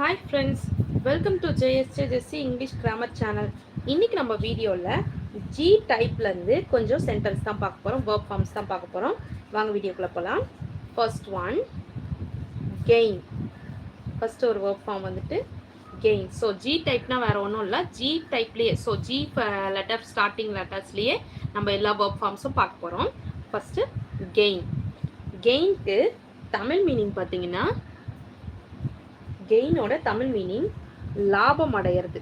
Hi friends welcome to JSJ Jessy English grammar channel இன்றைக்கி நம்ம வீடியோவில் ஜி டைப்லேருந்து கொஞ்சம் சென்டென்ஸ் தான் பார்க்க போகிறோம் ஒர்க் ஃபார்ம்ஸ் தான் பார்க்க போகிறோம் வாங்க வீடியோக்குள்ளே போகலாம் ஃபர்ஸ்ட் ஒன் கெயின் ஃபஸ்ட்டு ஒரு ஒர்க் ஃபார்ம் வந்துட்டு கெயின் ஸோ ஜி டைப்னா வேறு ஒன்றும் இல்லை. ஜி டைப்லேயே ஸோ ஜி லெட்டர் ஸ்டார்டிங் லெட்டர்ஸ்லேயே நம்ம எல்லா ஒர்க் ஃபார்ம்ஸும் பார்க்க போகிறோம் ஃபஸ்ட்டு கெயின் கெயின்க்கு தமிழ் மீனிங் பார்த்தீங்கன்னா கெயினோட தமிழ் மீனிங் லாபம் அடையிறது.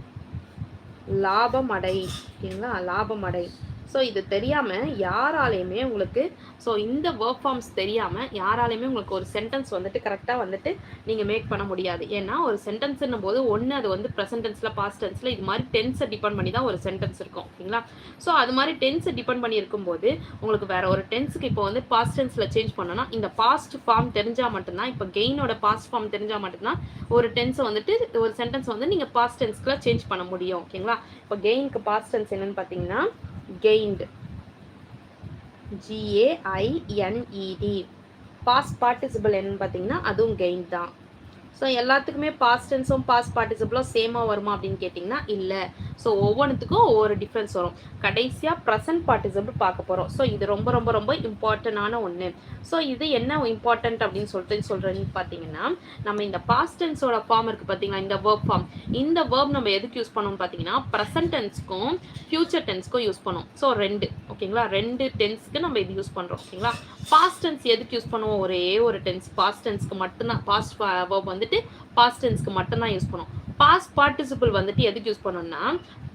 லாபம் அடை. ஓகேங்களா? லாபம் அடை. ஸோ இது தெரியாமல் யாராலையுமே உங்களுக்கு ஸோ இந்த ஒர்க் ஃபார்ம்ஸ் தெரியாமல் யாராலையுமே உங்களுக்கு ஒரு சென்டென்ஸ் வந்துட்டு கரெக்டாக வந்துட்டு நீங்கள் மேக் பண்ண முடியாது. ஏன்னா ஒரு சென்டென்ஸ்ன்னும் போது ஒன்று அது வந்து ப்ரெசன்டென்ஸில் பாஸ்ட் டென்ஸில் இது மாதிரி டென்ஸை டிபெண்ட் பண்ணி தான் ஒரு சென்டென்ஸ் இருக்கும். ஓகேங்களா ஸோ அது மாதிரி டென்ஸை டிபெண்ட் பண்ணி இருக்கும்போது உங்களுக்கு வேறு ஒரு டென்ஸுக்கு இப்போ வந்து பாஸ்ட் டென்ஸில் சேஞ்ச் பண்ணோம்னா இந்த பாஸ்ட் ஃபார்ம் தெரிஞ்சால் மட்டும்தான் இப்போ கெயினோட பாஸ்ட் ஃபார்ம் தெரிஞ்சால் மட்டும்தான் ஒரு டென்ஸை வந்துட்டு ஒரு சென்டென்ஸ் வந்து நீங்கள் பாஸ்ட் டென்ஸ்க்குலாம் சேஞ்ச் பண்ண முடியும். ஓகேங்களா இப்போ கெயினுக்கு பாஸ்ட் டென்ஸ் என்னன்னு பார்த்தீங்கன்னா கெயின்ட் ஜிஏஐஎன்இடி பாஸ்ட் பார்ட்டிசிபிள் என்னன்னு பார்த்தீங்கன்னா அதுவும் கெயின் தான். ஸோ எல்லாத்துக்குமே பாஸ்ட் டென்ஸும் பாஸ்ட் பார்ட்டிசிபிளும் சேமாக வருமா அப்படின்னு கேட்டிங்கன்னா இல்லை. ஸோ ஒவ்வொன்றுத்துக்கும் ஒவ்வொரு டிஃப்ரென்ஸ் வரும். கடைசியாக ப்ரெசன்ட் பார்ட்டிசிபிள் பார்க்க போகிறோம் ஸோ இது ரொம்ப ரொம்ப ரொம்ப இம்பார்ட்டண்டான ஒன்று ஸோ இது என்ன இம்பார்ட்டன்ட் அப்படின்னு சொல்லிட்டு சொல்கிறேன்னு பார்த்தீங்கன்னா நம்ம இந்த பாஸ்ட் டென்ஸோட ஃபார்ம் இருக்குது பார்த்தீங்களா? இந்த வேர்ப் ஃபார்ம் இந்த வேர்ப் நம்ம எதுக்கு யூஸ் பண்ணோம்னு பார்த்தீங்கன்னா ப்ரெசன்ட் டென்ஸ்க்கும் ஃபியூச்சர் டென்ஸ்க்கும் யூஸ் பண்ணுவோம் ஸோ ரெண்டு. ஓகேங்களா? ரெண்டு டென்ஸ்க்கு நம்ம இது யூஸ் பண்ணுறோம் ஓகேங்களா? பாஸ்ட் டென்ஸ் எதுக்கு யூஸ் பண்ணுவோம்? ஒரே ஒரு டென்ஸ் பாஸ்ட் டென்ஸ்க்கு மட்டும்தான். பாஸ்ட் வேர்ப் வந்துட்டு பாஸ்ட் டென்ஸ்க்கு மட்டும்தான் யூஸ் பண்ணுவோம் பாஸ்ட் பார்ட்டிசிபிள் வந்துட்டு எதுக்கு யூஸ் பண்ணோம்னா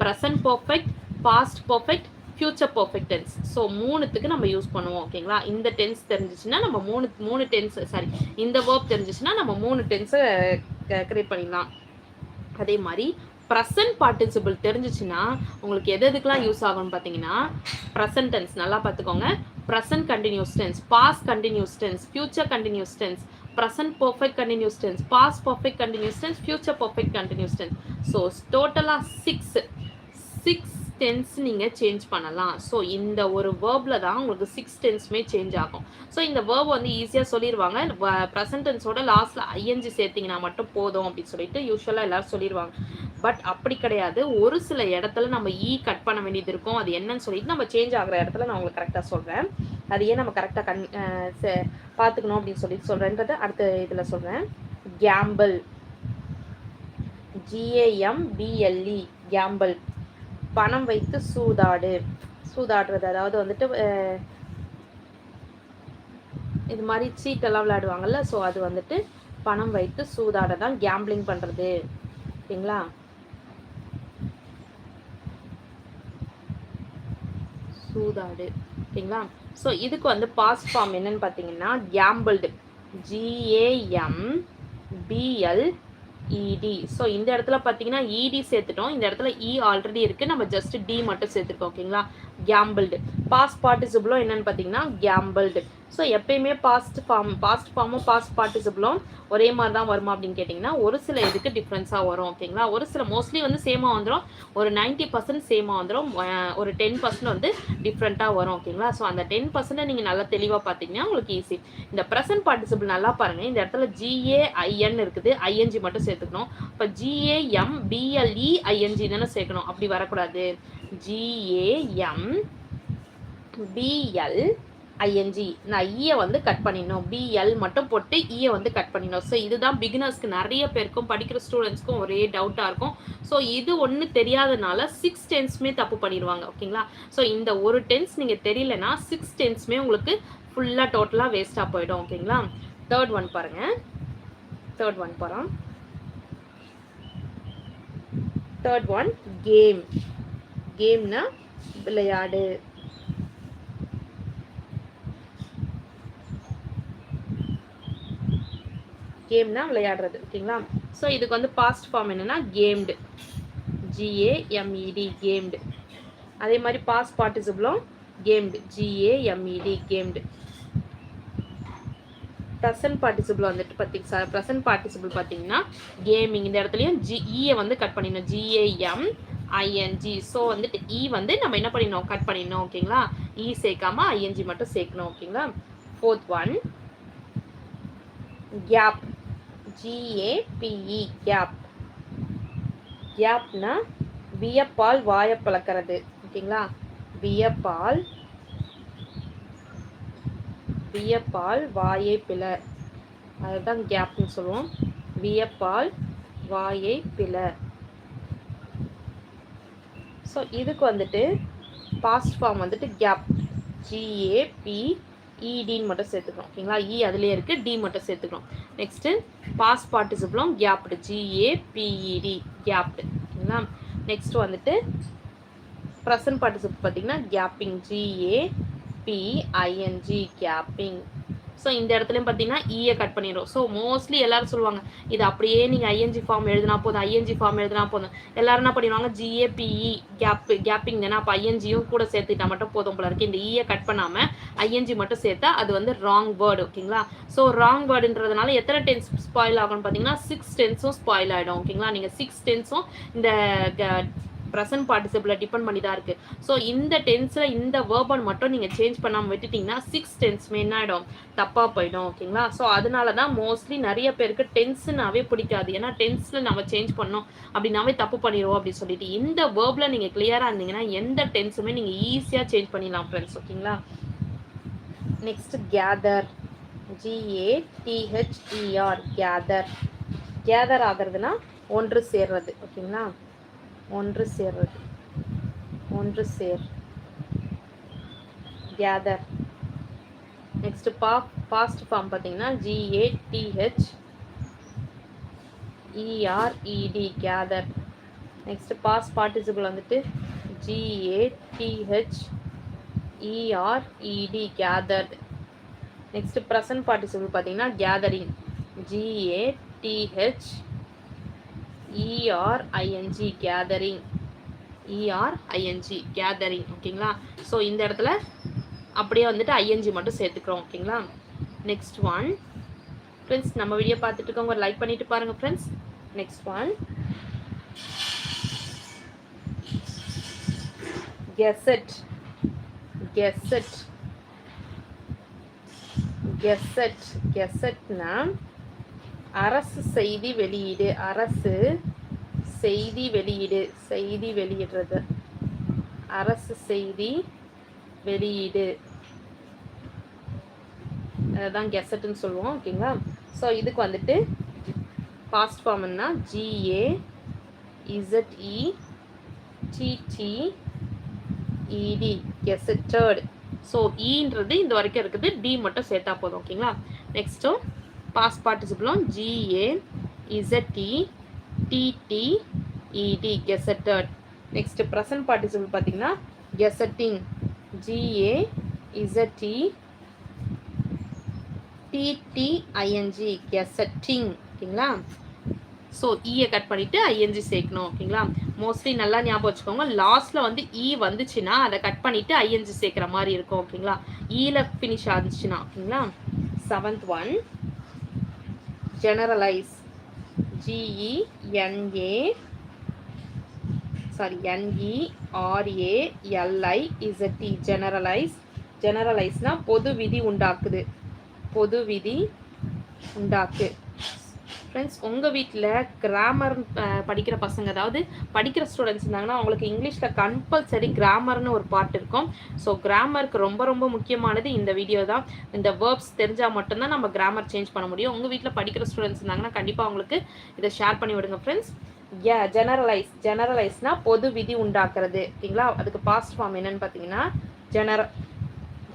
present perfect past perfect future perfect tense so மூணுத்துக்கு நம்ம யூஸ் பண்ணுவோம் ஓகேங்களா இந்த டென்ஸ் தெரிஞ்சிச்சுன்னா நம்ம மூணு மூணு டென்ஸ் சாரி இந்த வேர்ப் தெரிஞ்சிச்சுன்னா நம்ம மூணு டென்ஸை கிரியேட் பண்ணிடலாம். அதே மாதிரி ப்ரெசன்ட் பார்ட்டிசிபிள் தெரிஞ்சிச்சுன்னா உங்களுக்கு எது எதுக்கெலாம் யூஸ் ஆகும்னு பார்த்தீங்கன்னா ப்ரெசன்ட் டென்ஸ் நல்லா பார்த்துக்கோங்க. Present continuous tense past continuous tense future continuous tense present perfect continuous tense past perfect continuous tense future perfect continuous tense so டோட்டலாக சிக்ஸ் சிக்ஸ் டென்ஸ் நீங்கள் சேஞ்ச் பண்ணலாம். ஸோ இந்த ஒரு வேர்பில் தான் உங்களுக்கு சிக்ஸ் டென்ஸுமே சேஞ்ச் ஆகும். ஸோ இந்த வேர்ப் வந்து ஈஸியாக சொல்லிடுவாங்க ப்ரெசன்ட் டென்ஸோட லாஸ்ட்டில் ஐஎன்ஜி சேர்த்திங்கன்னா மட்டும் போதும் அப்படின்னு சொல்லிட்டு யூஸ்வலாக எல்லோரும் சொல்லிடுவாங்க பட் அப்படி கிடையாது. ஒரு சில இடத்துல நம்ம e ஈ கட் பண்ண வேண்டியது இருக்கும். அது என்னன்னு சொல்லிட்டு நம்ம சேஞ்ச் ஆகிற இடத்துல நான் உங்களுக்கு கரெக்டாக சொல்கிறேன் அது ஏன் நம்ம கரெக்டாக கண் பார்த்துக்கணும் அப்படின்னு சொல்லிட்டு சொல்கிறேன்றதை அடுத்த இதில் சொல்கிறேன் கேம்பிள் ஜிஏஎம் பிஎல்இ கேம்பிள் பணம் வைத்து சூதாடு. சூதாடுறது அதாவது வந்துட்டு இது மாதிரி சீட்டெல்லாம் விளையாடுவாங்கல்ல ஸோ அது வந்துட்டு பணம் வைத்து சூதாட தான் கேம்பிளிங் பண்ணுறது ஓகேங்களா சூதாடு. ஓகேங்களா ஸோ இதுக்கு வந்து பாஸ் ஃபார்ம் என்னன்னு பார்த்தீங்கன்னா gambled GAM BL ED so இந்த இடத்துல பார்த்தீங்கன்னா இடி சேர்த்துட்டோம். இந்த இடத்துல e இ ஆல்ரெடி இருக்குது நம்ம ஜஸ்ட் டி மட்டும் சேர்த்துருக்கோம் ஓகேங்களா கேம்பிள்டு பாஸ்ட் பார்ட்டிசிபிளும் என்னன்னு பார்த்தீங்கன்னா கேம்பிள்டு ஸோ எப்பயுமே பாஸ்ட் ஃபார்ம் பாஸ்ட் ஃபார்மும் பாஸ்ட் பார்ட்டிசிபிளும் ஒரே மாதிரி தான் வருமா அப்படின்னு கேட்டிங்கன்னா ஒரு சில இதுக்கு டிஃப்ரென்ஸாக வரும் ஓகேங்களா? ஒரு சில மோஸ்ட்லி வந்து சேமாக வந்துடும் ஒரு நைன்ட்டி பர்சன்ட் சேமாக வந்துடும் ஒரு டென் பர்சன்ட் வந்து டிஃப்ரெண்ட்டாக வரும் ஓகேங்களா? ஸோ அந்த டென் பர்சன்ட்டை நீங்கள் நல்லா தெளிவாக பார்த்தீங்கன்னா உங்களுக்கு ஈஸி இந்த ப்ரெசன்ட் பார்ட்டிசிபிள் நல்லா பாருங்கள் இந்த இடத்துல ஜிஏஐஎன் இருக்குது. ஐஎன்ஜி மட்டும் சேர்த்துக்கணும். இப்போ ஜிஏஎம் பிஎல்இ ஐஎன்ஜி தானே சேர்க்கணும். அப்படி வரக்கூடாது. ஜிஏஎம் பிஎல் ஐஎன்ஜி நான் e ஈயை வந்து கட் பண்ணிடணும். பிஎல் மட்டும் போட்டு e ஈயை வந்து கட் பண்ணிடணும். ஸோ இதுதான் பிகினர்ஸ்க்கு நிறைய பேருக்கும் படிக்கிற ஸ்டூடெண்ட்ஸ்க்கும் ஒரே டவுட்டாக இருக்கும். ஸோ இது ஒன்று தெரியாதனால சிக்ஸ் டென்ஸுமே தப்பு பண்ணிடுவாங்க. ஓகேங்களா ஸோ இந்த ஒரு டென்ஸ் நீங்கள் தெரியலனா சிக்ஸ் டென்ஸுமே உங்களுக்கு ஃபுல்லாக டோட்டலாக வேஸ்ட்டாக போயிடும். ஓகேங்களா தேர்ட் ஒன் பாருங்கள் தேர்ட் ஒன் போகிறோம் தேர்ட் ஒன் கேம் கேம்னா விளையாடு. கேம்னா விளையாடுறது ஓகேங்களா? ஸோ இதுக்கு வந்து பாஸ்ட் ஃபார்ம் என்னன்னா கேம்டு G A M E D gamed அதே மாதிரி past பார்ட்டிசிபிளும் gamed G A M E D gamed present participle வந்துட்டு பார்த்திங்க சார் ப்ரெசன்ட் பார்ட்டிசிபிள் பார்த்தீங்கன்னா கேமிங் இந்த இடத்துலையும் ஜிஇயை வந்து கட் பண்ணிடணும். ஜிஏஎம் ஐஎன்ஜி ஸோ வந்துட்டு இ வந்து நம்ம என்ன பண்ணிடணும்? கட் பண்ணிடணும் ஓகேங்களா? இ சேர்க்காம ஐஎன்ஜி மட்டும் சேர்க்கணும் ஓகேங்களா? Fourth one gap G A P E gap கேப்னா வியப்பால் வாயை பழக்கிறது ஓகேங்களா? வியப்பால் வியப்பால் வாயை பிள அதுதான் கேப்னு சொல்லுவோம். வியப்பால் வாயை பிள. ஸோ இதுக்கு வந்துட்டு பாஸ்ட் ஃபார்ம் வந்துட்டு கேப் ஜிஏபி இடின்னு மட்டும் சேர்த்துக்கணும். ஓகேங்களா இ e அதுலேயே இருக்குது டி மட்டும் சேர்த்துக்கணும். நெக்ஸ்ட்டு பாஸ்ட் பார்ட்டிசிபிளும் கேப்டு ஜிஏபிஇடி கேப்டு ஓகேங்களா நெக்ஸ்ட் வந்துட்டு ப்ரெசன்ட் பார்ட்டிசிபிள் பார்த்தீங்கன்னா கேப்பிங் ஜிஏபிஐஎன்ஜி கேப்பிங் ஸோ இந்த இடத்துலையும் பார்த்தீங்கன்னா ஈயை e கட் பண்ணிடும் ஸோ மோஸ்ட்லி எல்லாரும் சொல்லுவாங்க இது அப்படியே நீங்கள் ஐஎன்ஜி ஃபார்ம் எழுதினா போதும் ஐஎன்ஜி ஃபார்ம் எழுதினா போதும். எல்லாரும் என்ன பண்ணிடுவாங்க ஜிஏபிஇ கேப் கேப்பிங் தானே. அப்போ ஐஎன்ஜியும் கூட சேர்த்துக்கிட்டா மட்டும் போதும் போல இருக்கு. இந்த e ஈயை கட் பண்ணாமல் ஐஎன்ஜி மட்டும் சேர்த்தா அது வந்து ராங் வேர்டு ஓகேங்களா ஸோ ராங் வேர்டுன்றதுனால எத்தனை டென்ஸ் ஸ்பாயில் ஆகும்னு பார்த்தீங்கன்னா சிக்ஸ் டென்ஸும் ஸ்பாயில் ஆகிடும் ஓகேங்களா நீங்கள் சிக்ஸ் டென்ஸும் இந்த ப்ரெசன்ட் பார்ட்டிசிபிளை டிபெண்ட் பண்ணி தான் இருக்குது ஸோ இந்த டென்ஸில் இந்த வேர்பன் மட்டும் நீங்கள் சேஞ்ச் பண்ணாமல் விட்டுட்டிங்கன்னா சிக்ஸ் டென்ஸுமே என்ன ஆகிடும் தப்பாக போயிடும் ஓகேங்களா ஸோ அதனால தான் மோஸ்ட்லி நிறைய பேருக்கு டென்ஸுனாவே பிடிக்காது. ஏன்னா டென்ஸில் நம்ம சேஞ்ச் பண்ணோம் அப்படின்னாவே தப்பு பண்ணிடுவோம் அப்படின்னு சொல்லிட்டு இந்த வேர்பில் நீங்கள் கிளியராக இருந்தீங்கன்னா எந்த டென்ஸுமே நீங்கள் ஈஸியாக சேஞ்ச் பண்ணிடலாம் ஃப்ரெண்ட்ஸ் ஓகேங்களா next gather G A T H E R gather gather ஆகிறதுனா ஒன்று சேர்றது ஓகேங்களா ஒன்று சேர்றது. ஒன்று சேர். கேதர் நெக்ஸ்ட் பா பாஸ்ட் ஃபார்ம் பார்த்தீங்கன்னா G A T H E R E D gather next past participle வந்துட்டு G A T H E R E D gathered next present participle பார்த்தீங்கன்னா gathering G A T H E R I N G gathering E R I N G gathering ஓகேங்களா so இந்த இடத்துல அப்படியே வந்துட்டு I N G மட்டும் சேர்த்துக்கிறோம் ஓகேங்களா next one friends நம்ம வீடியோ பார்த்துட்டு இருக்கவங்க லைக் பண்ணிட்டு பாருங்க friends next one gazette gazette gazette கெசட்னா அரசு செய்தி வெளியீடு அரசு செய்தி வெளியீடு செய்தி வெளியிடுறது. அரசு செய்தி வெளியீடு. அதுதான் கெசட்னு சொல்லுவோம் ஓகேங்களா? ஸோ இதுக்கு வந்துட்டு past ஃபார்ம்னா G A Z E T T E D gazetted so ஈன்றது இந்த வரைக்கும் இருக்குது டி மட்டும் சேர்த்தா போதும் ஓகேங்களா? நெக்ஸ்ட்டும் past பார்ட்டிசிபிளும் GA ZT TT ED gazetted next present participle பார்த்தீங்கன்னா gazetting GA ZT TTING gazetting ஓகேங்களா? ஸோ ஈயை e கட் பண்ணிவிட்டு ஐஎன்ஜி சேர்க்கணும். ஓகேங்களா? மோஸ்ட்லி நல்லா ஞாபகம் வச்சுக்கோங்க. லாஸ்ட்டில் வந்து இ வந்துச்சுன்னா அதை கட் பண்ணிவிட்டு ஐஎன்ஜி சேர்க்குற மாதிரி இருக்கும். ஓகேங்களா? E ஈயில் ஃபினிஷ் ஆச்சுன்னா ஓகேங்களா? Seventh one generalize G E N A sorry N E R A L I Z E generalize ஜெனரலைஸ்னால் பொது விதி உண்டாக்குது. பொது விதி உண்டாக்கு. ஃப்ரெண்ட்ஸ் உங்கள் வீட்டில் கிராமர் படிக்கிற பசங்க அதாவது படிக்கிற ஸ்டூடெண்ட்ஸ் இருந்தாங்கன்னா அவங்களுக்கு இங்கிலீஷில் கம்பல்சரி கிராமர்னு ஒரு பார்ட் இருக்கும். ஸோ கிராமருக்கு ரொம்ப ரொம்ப முக்கியமானது இந்த வீடியோ தான். இந்த வேர்ப்ஸ் தெரிஞ்சால் மட்டும்தான் நம்ம கிராமர் சேஞ்ச் பண்ண முடியும். உங்கள் வீட்டில் படிக்கிற ஸ்டூடெண்ட்ஸ் இருந்தாங்கன்னா கண்டிப்பாக அவங்களுக்கு இதை ஷேர் பண்ணி விடுங்க ஃப்ரெண்ட்ஸ் யா ஜெனரலைஸ் ஜெனரலைஸ்னா பொது விதி உண்டாக்குறது. ஓகேங்களா? அதுக்கு பாஸ்ட் ஃபார்ம் என்னன்னு பார்த்தீங்கன்னா ஜெனர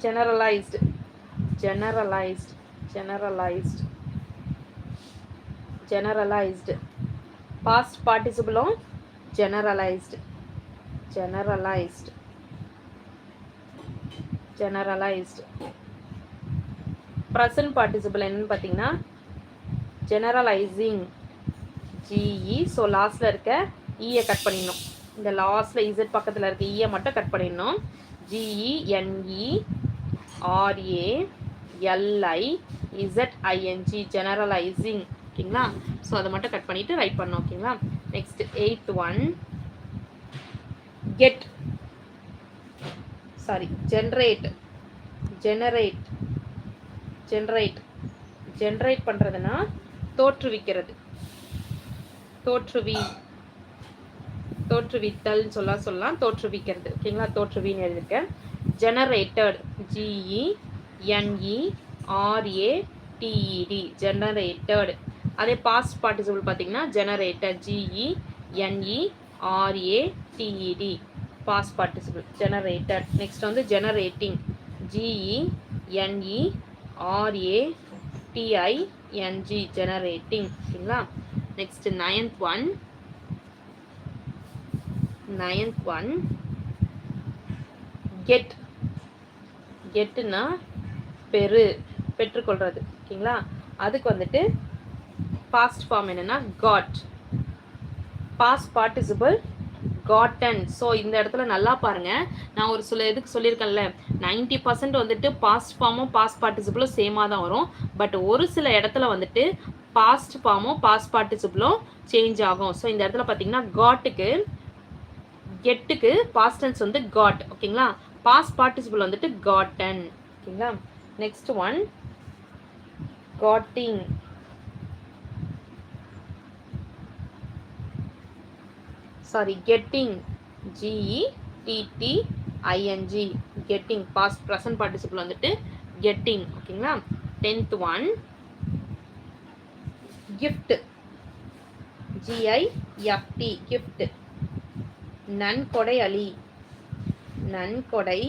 generalized generalized generalized generalized past participle generalized generalized. Generalized. Generalized. Participle என்னன்னு பார்த்தீங்கன்னா generalizing. ஜிஇ ஸோ லாஸ்ட்டில் இருக்க e ஈயை கட் பண்ணிடணும். இந்த லாஸ்ட்டில் இசட் பக்கத்தில் இருக்க e ஈயை மட்டும் கட் பண்ணிடணும். GENE RA LI ZING generalising ஓகேங்களா? ஸோ அதை மட்டும் கட் பண்ணிவிட்டு ரைட் பண்ணோம் ஓகேங்களா? Next eighth one get sorry generate generate generate generate பண்ணுறதுனா தோற்றுவிக்கிறது. தோற்றுவி. தோற்றுவித்தல் சொல்ல சொல்லலாம் தோற்றுவிக்கிறது. ஓகேங்களா? தோற்றுவின்னு எழுதியிருக்கேன். Generated GE NE R A T E D generated அதே பாஸ்ட் பார்ட்டிசிபிள் பார்த்தீங்கன்னா generator G E N E R A T E D past participle generator next வந்து generating G E N E R A T I N G generating ஓகேங்களா next ninth one ninth one get கெட்டுனா பெரு பெற்றுக்கொள்றது. ஓகேங்களா அதுக்கு வந்துட்டு past form என்னென்னா got past participle gotten so இந்த இடத்துல நல்லா பாருங்க. நான் ஒரு சில இதுக்கு சொல்லியிருக்கேன்ல. நைன்டி பர்சன்ட் வந்துட்டு பாஸ்ட் ஃபார்மும் பாஸ்ட் பார்ட்டிசிபிளும் சேமாக தான் வரும். பட் ஒரு சில இடத்துல வந்துட்டு பாஸ்ட் ஃபார்மும் பாஸ்ட் பார்ட்டிசிபிளும் சேஞ்ச் ஆகும். ஸோ இந்த இடத்துல பார்த்தீங்கன்னா காட்டுக்கு கெட்டுக்கு பாஸ்டன்ஸ் வந்து காட் ஓகேங்களா பாஸ்ட் பார்ட்டிசிபிள் வந்துட்டு காட்டன் ஓகேங்களா next one காட்டிங் sorry getting G E T T I N G getting past present participle வந்துட்டு கெட்டிங் ஓகேங்களா? Tenth one gift G I F T gift நன்கொடை அலி. நன்கொடை.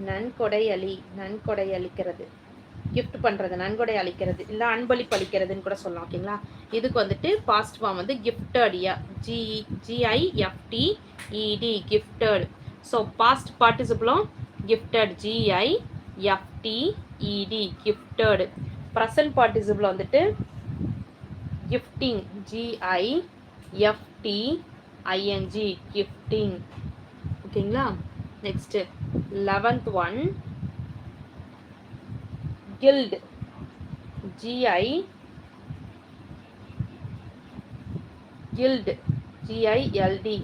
நன்கொடை அலி. நன்கொடை அளிக்கிறது. கிஃப்ட் பண்ணுறது நன்கொடை அளிக்கிறது இல்லை அன்பளிப்பு அளிக்கிறதுன்னு கூட சொல்லலாம் ஓகேங்களா இதுக்கு வந்துட்டு பாஸ்ட் ஃபார்ம் வந்து கிஃப்டடியா G G I F T E D gifted so past பார்ட்டிசிபிளும் gifted G I F T E D gifted present participle வந்துட்டு gifting G I F T I N G gifting ஓகேங்களா next eleventh one gild. G I gild. G I L D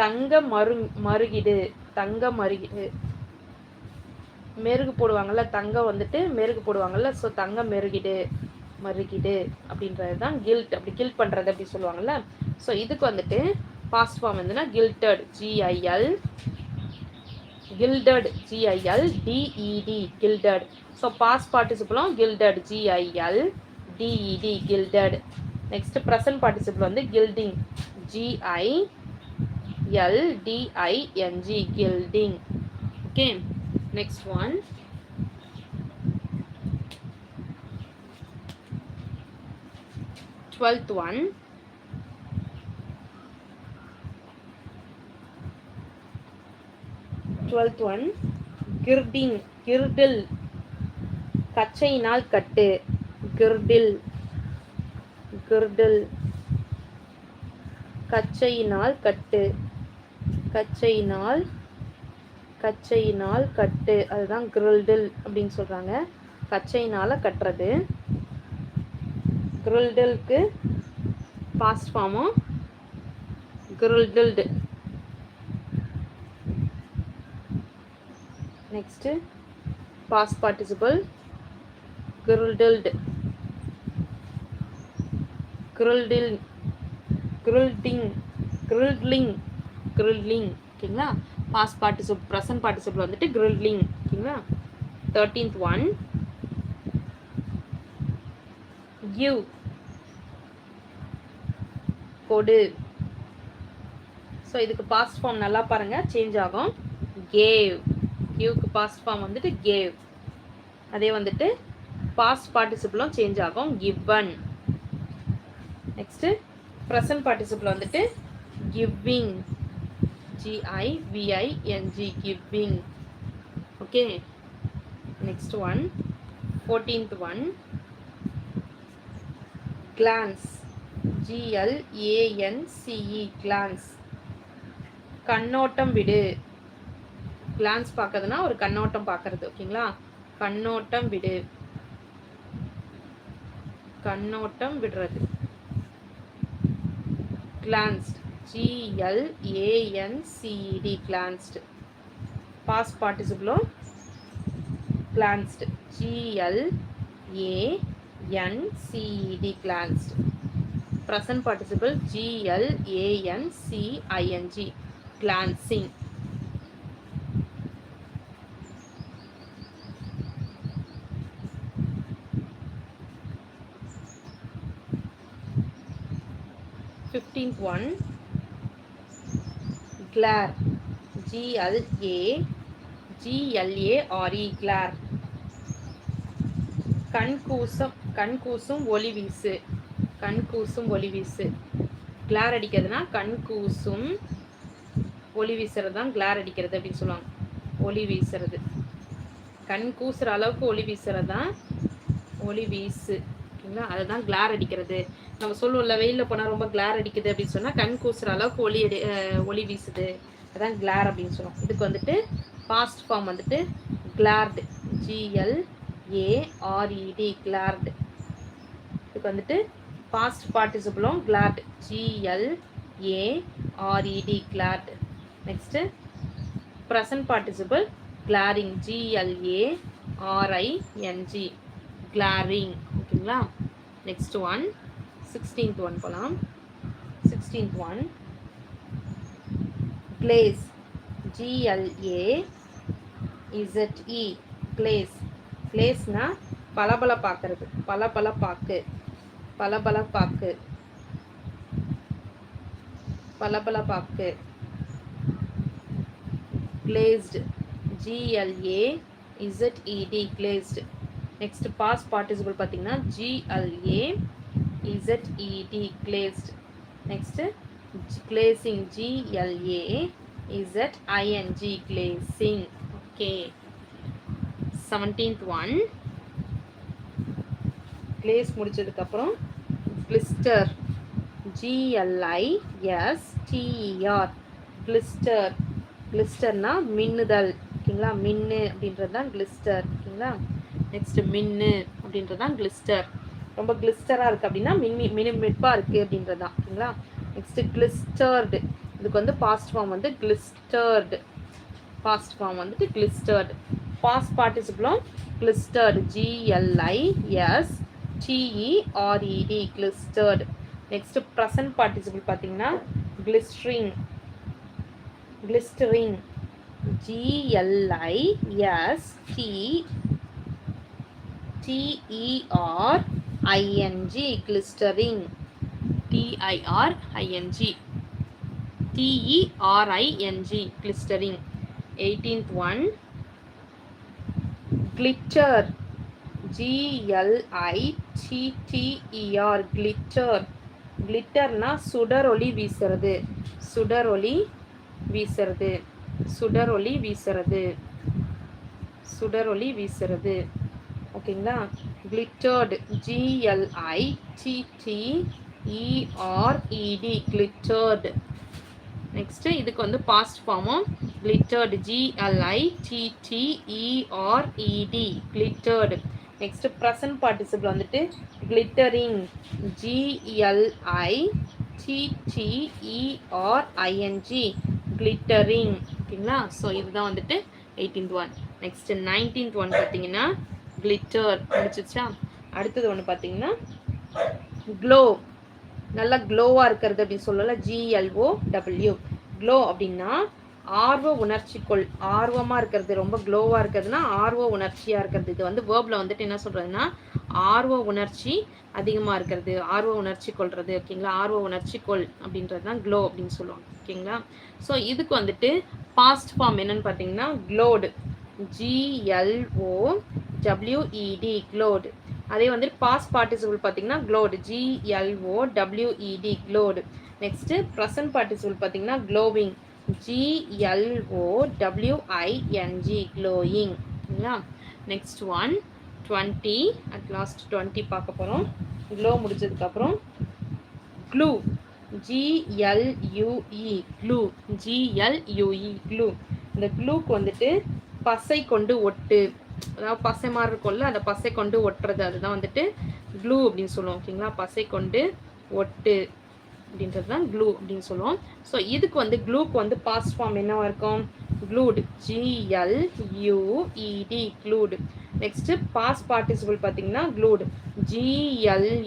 தங்க மரு மருகிடு. தங்க மருகிடு. மெருகு போடுவாங்கள்ல தங்கம் வந்துட்டு மெருகு போடுவாங்கள்ல so தங்கம் மெருகிடு மருகிடு அப்படின்றது தான் guilt. அப்படி guilt பண்ணுறது அப்படி சொல்லுவாங்கள்ல ஸோ இதுக்கு வந்துட்டு பாஸ்ட் ஃபார்ம் வந்துன்னா gilded GIL gilded GIL TED gilded so past பார்ட்டிசிபிளும் gilded GIL TED gilded next present participle வந்து gilding. GI LTING gilding. Okay next one twelfth one twelfth one girding girdle கச்சையினால் கட்டு girdle girdle கச்சையினால் கட்டு கச்சையினால் கச்சையினால் கட்டு அதுதான் கிரில்டில் அப்படின்னு சொல்கிறாங்க கச்சையினால் கட்டுறது. கிரில்டில்க்கு past ஃபார்மும் girdled next past participle girdled girdle girdling grilling கிருல்லிங் ஓகேங்களா? பாஸ் பார்ட்டிசிபிள் ப்ரெசன்ட் பார்ட்டிசிபிள் வந்துட்டு கிரில்லிங் ஓகேங்களா? தேர்ட்டீன்த் ஒன் கிவ் கொடு. ஸோ இதுக்கு பாஸ்ட் ஃபார்ம் நல்லா பாருங்கள் சேஞ்ச் ஆகும். கேவ் கியூக்கு பாஸ்ட் ஃபார்ம் வந்துட்டு கேவ் அதே வந்துட்டு பாஸ்ட் பார்ட்டிசிபிளும் சேஞ்ச் ஆகும். கிவன் நெக்ஸ்ட்டு ப்ரெசன்ட் பார்ட்டிசிபிள் வந்துட்டு giving G I V I N G giving okay next one fourteenth one glance G L A N C E glance கண்ணோட்டம் விடு. Glands பார்க்கறதுனா ஒரு கண்ணோட்டம் பார்க்கறது ஓகேங்களா? கண்ணோட்டம் விடு. கண்ணோட்டம் விடுறது. கிளான்ஸ்ட் ஜிஎல்ஏஎன்சிஇடி கிளான்ஸ்டு பாஸ் பார்ட்டிசிபிளும் glanced GLANCED glanced present participle GLANCING glancing fifteenth one glare GLA ஜிஎல்ஏஆர்இ A. கண்கூசம் L A கண் கூசும் ஒளி வீசு. கண்கூசும் ஒளி வீசு. கிளார் அடிக்கிறதுனா கண் கூசும் ஒளி வீசுறது தான் கிளார் அடிக்கிறது அப்படின்னு சொல்லுவாங்க. ஒளி வீசுறது. கண் கூசுற அளவுக்கு ஒளி வீசுறது தான் ஒளி வீசு. ஓகேங்களா அதுதான் கிளார் அடிக்கிறது. நம்ம சொல்லுவோம்ல வெயிலில் போனால் ரொம்ப கிளார் அடிக்குது அப்படின்னு சொன்னால் கண் கூசுற அளவுக்கு ஒளி அடி ஒளி வீசுது. அதான் கிளார் அப்படின்னு சொல்லுவோம். இதுக்கு வந்துட்டு பாஸ்ட் ஃபார்ம் வந்துட்டு கிளார்டு ஜிஎல் ஏஆர்இடி கிளார்டு இதுக்கு வந்துட்டு past பார்ட்டிசிபிளும் கிளார்டு GL ஏஆர்இடி கிளார்டு next present participle கிளாரிங் GLA RING கிளாரிங் ஓகேங்களா நெக்ஸ்ட் ஒன் சிக்ஸ்டீன்த் ஒன் போகலாம் sixteenth one glaze GLA ZE glaze கிளேஸ்னா பலபல பார்க்கறது பலபல பாக்கு பலபல பாக்கு பலபல பாக்கு glazed GLA இசட்இடி glazed next pass participle பார்த்தீங்கன்னா GLA இசட்இடி கிளேஸ்ட் next glazing GLA இசட்ஐஎன்ஜி glazing okay seventeenth one glaze முடிச்சதுக்கப்புறம் கிளிஸ்டர் ஜிஎல்ஐஎஸ்டிஇஆர் டிஇஆர் கிளிஸ்டர் கிளிஸ்டர்னா மின்னுதல். ஓகேங்களா? மின்னு அப்படின்றது தான் கிளிஸ்டர் ஓகேங்களா? நெக்ஸ்ட்டு மின்னு அப்படின்றது தான் கிளிஸ்டர் ரொம்ப கிளிஸ்டராக இருக்குது அப்படின்னா மின் மினு மிட்பாக இருக்குது அப்படின்றது தான் ஓகேங்களா? நெக்ஸ்ட்டு கிளிஸ்டர்டு இதுக்கு வந்து பாஸ்ட் ஃபார்ம் வந்து கிளிஸ்டர்டு பாஸ்ட் ஃபார்ம் வந்துட்டு கிளிஸ்டர்டு பாஸ்ட் பார்ட்டிசிபிளும் கிளிஸ்டர்டு ஜிஎல்ஐஎஸ் டிஇஆர்இடி கிளிஸ்டர்டு நெக்ஸ்ட் ப்ரெசன்ட் பார்ட்டிசிபிள் பார்த்தீங்கன்னா கிளிஸ்ட்ரிங் கிளிஸ்டரிங் ஜிஎல்ஐஎஸ் D டிஇஆர் ING கிளிஸ்டரிங் டிஐஆர்ஐஎன்ஜி டிஇஆர்ஐஎன்ஜி கிளிஸ்டரிங் eighteenth one glitter ஜிஎல்ஐடிடிஇஆர் glitter கிளிட்டர்னா சுடரொளி வீசுறது. சுடரொளி வீசுறது. சுடரொளி வீசுறது. சுடரொளி வீசுறது. ஓகேங்களா? கிளிட்டர்டு ஜிஎல்ஐ டிடிஇஆர்இடி கிளிட்டர்டு நெக்ஸ்ட்டு இதுக்கு வந்து பாஸ்ட் ஃபார்மும் கிளிட்டர்டு ஜிஎல்ஐ டிடிஇஆர்இடி கிளிட்டர்டு நெக்ஸ்ட் ப்ரெசன்ட் பார்ட்டிசிபிள் வந்துட்டு கிளிட்டரிங் ஜிஎல்ஐ டிடிஇஆர்ஐஎன்ஜி கிளிட்டரிங் ஓகேங்களா? ஸோ இதுதான் வந்துட்டு eighteenth one next nineteenth one பார்த்தீங்கன்னா கிளிட்டர் முடிச்சிச்சா? அடுத்தது ஒன்று பார்த்தீங்கன்னா க்ளோ நல்லா க்ளோவாக இருக்கிறது அப்படின்னு சொல்லலாம் ஜிஎல்ஓ டபிள்யூ க்ளோ அப்படின்னா ஆர்வ உணர்ச்சிக்குள் ஆர்வமாக இருக்கிறது ரொம்ப க்ளோவாக இருக்கிறதுனா ஆர்வ உணர்ச்சியாக இருக்கிறது. இது வந்து வேர்பில் வந்துட்டு என்ன சொல்கிறதுனா ஆர்வ உணர்ச்சி அதிகமாக இருக்கிறது ஆர்வ உணர்ச்சி கொள்வது ஓகேங்களா ஆர்வ உணர்ச்சி கொள் அப்படின்றது தான் க்ளோ அப்படின்னு சொல்லுவாங்க ஓகேங்களா ஸோ இதுக்கு வந்துட்டு பாஸ்ட் ஃபார்ம் என்னன்னு பார்த்தீங்கன்னா க்ளோடு ஜிஎல்ஓ டபிள்யூஇடி க்ளோடு அதே வந்து பாஸ்ட் பார்ட்டிசிபிள் பார்த்தீங்கன்னா glowed G L O W E D glowed next present participle பார்த்தீங்கன்னா glowing G L O W I N G glowing ஓகேங்களா next one twenty at last twenty பார்க்க போகிறோம் glow முடிச்சதுக்கப்புறம் glue G L U E glue G L U E glue இந்த க்ளூக்கு வந்துட்டு பசை கொண்டு ஒட்டு. அதாவது பசை மாதிரி இருக்கும்ல அந்த பசை கொண்டு ஒட்டுறது அதுதான் வந்துட்டு க்ளூ அப்படின்னு சொல்லுவோம் ஓகேங்களா பசை கொண்டு ஒட்டு அப்படின்றது தான் க்ளூ அப்படின்னு சொல்லுவோம். ஸோ இதுக்கு வந்து க்ளூக்கு வந்து பாஸ்ட் ஃபார்ம் என்னவா இருக்கும்? Glued G L U E D glued next past participle பார்த்தீங்கன்னா glued G L U E D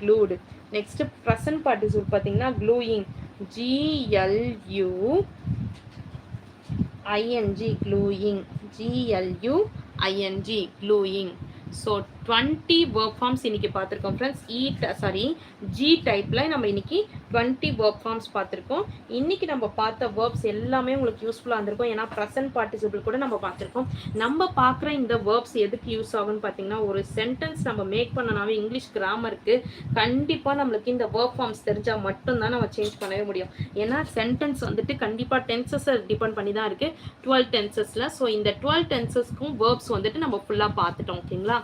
glued next present participle பார்த்தீங்கன்னா gluing G L U I N G gluing G L U I N G gluing so twenty word forms இன்னைக்கு பார்த்துருக்கோம் friends E e sorry G டைப்பில் நம்ம இன்னைக்கு twenty work forms பார்த்துருக்கோம். இன்னைக்கு நம்ம பார்த்த வேர்ப்ஸ் எல்லாமே உங்களுக்கு யூஸ்ஃபுல்லாக இருந்திருக்கும். ஏன்னா ப்ரெசன்ட் பார்ட்டிசிபிள் கூட நம்ம பார்த்துருக்கோம். நம்ம பார்க்குற இந்த வேர்ப்ஸ் எதுக்கு யூஸ் ஆகும்னு பார்த்தீங்கன்னா ஒரு சென்டென்ஸ் நம்ம மேக் பண்ணனாவே இங்கிலீஷ் கிராமருக்கு கண்டிப்பாக நம்மளுக்கு இந்த ஒர்க் ஃபார்ம்ஸ் தெரிஞ்சால் மட்டும்தான் நம்ம சேஞ்ச் பண்ணவே முடியும். ஏன்னா சென்டென்ஸ் வந்துட்டு கண்டிப்பாக டென்சஸை டிபெண்ட் பண்ணி தான் இருக்குது டுவெல் டென்சஸில் ஸோ இந்த டுவெல் டென்சஸ்க்கும் வேர்ப்ஸ் வந்துட்டு நம்ம ஃபுல்லாக பார்த்துட்டோம் ஓகேங்களா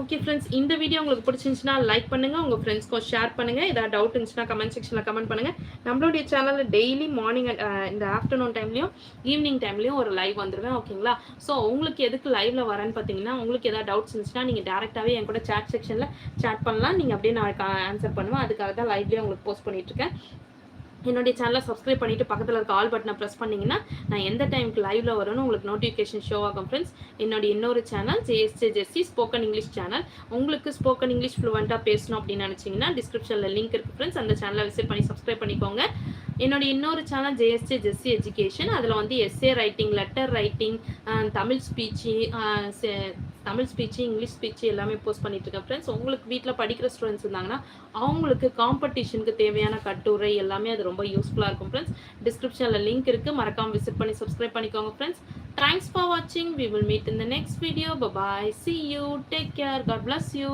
ஓகே ஃப்ரெண்ட்ஸ் இந்த வீடியோ உங்களுக்கு பிடிச்சிருந்துச்சுன்னா லைக் பண்ணுங்கள் உங்கள் ஃப்ரெண்ட்ஸ்க்கும் ஷேர் பண்ணுங்கள் ஏதாவது டவுட் இருந்துச்சுன்னா கமெண்ட் செக்ஷனில் கமெண்ட் பண்ணுங்கள் நம்மளுடைய சேனலில் டெய்லி மார்னிங் இந்த ஆஃப்டர்நூன் டைம்லையும் ஈவினிங் டைம்லையும் ஒரு லைவ் வந்துடுவேன் ஓகேங்களா ஸோ உங்களுக்கு எதுக்கு லைவ்ல வரேன்னு பார்த்தீங்கன்னா உங்களுக்கு ஏதாவது டவுட்ஸ் இருந்துச்சுன்னா நீங்கள் டேரெக்டாகவே என் கூட சேட் செக்ஷனில் சேட் பண்ணலாம். நீங்கள் அப்படியே நான் ஆன்சர் பண்ணுவேன். அதுக்காக தான் லைவ்லேயே உங்களுக்கு போஸ்ட் பண்ணிட்டு இருக்கேன். என்னுடைய சேனலை சப்ஸ்கிரைப் பண்ணிட்டு பக்கத்தில் இருக்க ஆல் பட்டனை ப்ரெஸ் பண்ணிங்கன்னா நான் எந்த டைமுக்கு லைவ்ல வரணும் உங்களுக்கு நோட்டிஃபிகேஷன் ஷோ ஆகும் ஃப்ரெண்ட்ஸ் என்னுடைய இன்னொரு channel J S J Jessy spoken English channel உங்களுக்கு ஸ்போக்கன் இங்கிலீஷ் ஃப்ளூவெண்ட்டாக பேசணும் அப்படின்னு நினச்சிங்கன்னா டிஸ்கிரிப்ஷனில் லிங்க் இருக்குது ஃப்ரெண்ட்ஸ் அந்த சேனலை விசிட் பண்ணி சப்ஸ்கிரைப் பண்ணிக்கோங்க. என்னுடைய இன்னொரு சேனல் ஜேஎஸ்ஜே ஜெஸ்சி எஜுகேஷன் அதில் வந்து essay writing letter writing Tamil speech Tamil speech English speech எல்லாமே போஸ்ட் பண்ணிட்டு இருக்கேன். ஃப்ரெண்ட்ஸ் உங்களுக்கு வீட்டில் படிக்கிற ஸ்டூடெண்ட்ஸ் இருந்தாங்கன்னா அவங்களுக்கு காம்படிஷனுக்கு தேவையான கட்டுரை எல்லாமே அது ரொம்ப யூஸ்ஃபுல்லாக இருக்கும். ஃப்ரெண்ட்ஸ் டிஸ்கிரிப்ஷனில் லிங்க் இருக்குது மறக்காமல் விசிட் பண்ணி சப்ஸ்கிரைப் பண்ணிக்கோங்க ஃப்ரெண்ட்ஸ் தேங்க்ஸ் ஃபார் வாட்சிங் we will meet in the next video bye bye see you take care God bless you